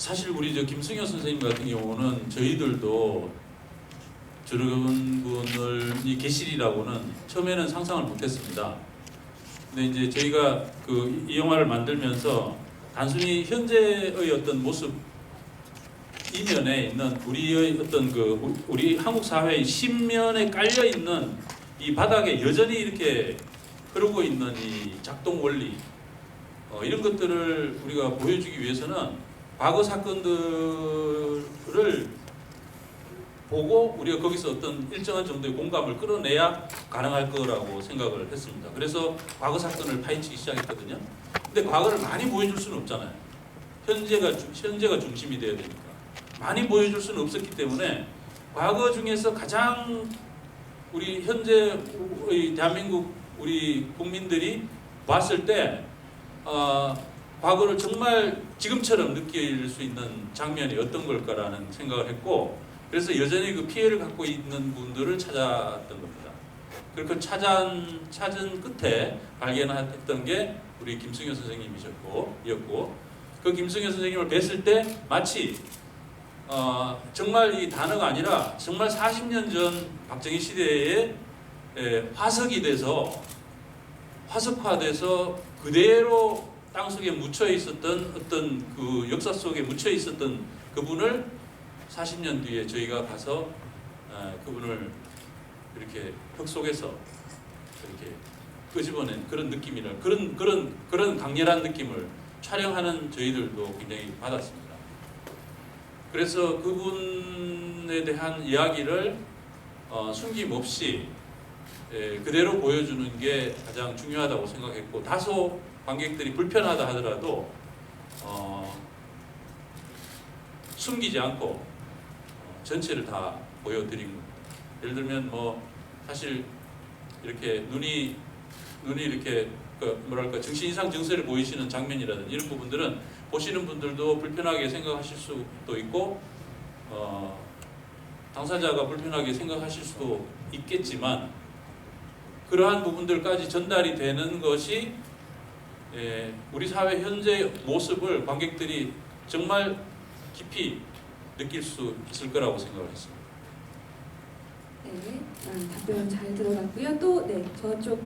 사실 우리 저 김승현 선생님 같은 경우는 저희들도 저런 분을 이 계실이라고는 처음에는 상상을 못했습니다. 근데 이제 저희가 그 이 영화를 만들면서 단순히 현재의 어떤 모습 이면에 있는 우리의 어떤 그 우리 한국 사회의 신면에 깔려 있는 이 바닥에 여전히 이렇게 흐르고 있는 이 작동 원리 어, 이런 것들을 우리가 보여주기 위해서는 과거 사건들을 보고 우리가 거기서 어떤 일정한 정도의 공감을 끌어내야 가능할 거라고 생각을 했습니다. 그래서 과거 사건을 파헤치기 시작했거든요. 근데 과거를 많이 보여줄 수는 없잖아요. 현재가 주- 현재가 중심이 돼야 되니까 많이 보여줄 수는 없었기 때문에 과거 중에서 가장 우리 현재의 대한민국 우리 국민들이 봤을 때 어, 과거를 정말 지금처럼 느낄 수 있는 장면이 어떤 걸까라는 생각을 했고 그래서 여전히 그 피해를 갖고 있는 분들을 찾았던 겁니다. 그렇게 찾은 찾은 끝에 발견했던 게 우리 김승현 선생님이셨고 였고 그 김승현 선생님을 뵀을 때 마치 어, 정말 이 단어가 아니라 정말 40년 전 박정희 시대에 에, 화석이 돼서 화석화돼서 그대로 땅속에 묻혀 있었던 어떤 그 역사 속에 묻혀 있었던 그분을 40년 뒤에 저희가 가서 어, 그분을 이렇게 흙 속에서 이렇게 끄집어낸 그런 느낌이라 그런 그런 그런 강렬한 느낌을 촬영하는 저희들도 굉장히 받았습니다. 그래서 그분에 대한 이야기를 어, 숨김없이 예, 그대로 보여주는 게 가장 중요하다고 생각했고 다소 관객들이 불편하다 하더라도 어, 숨기지 않고 어, 전체를 다 보여드린 겁니다. 예를 들면 뭐 사실 이렇게 눈이 눈이 이렇게 그 뭐랄까 정신 이상 증세를 보이시는 장면이라든지 이런 부분들은 보시는 분들도 불편하게 생각하실 수도 있고 어, 당사자가 불편하게 생각하실 수도 있겠지만 그러한 부분들까지 전달이 되는 것이 예, 우리 사회 현재 모습을 관객들이 정말 깊이 느낄 수 있을 거라고 생각을 했습니다. 네, 아, 답변 잘 들어갔고요. 또 네, 저쪽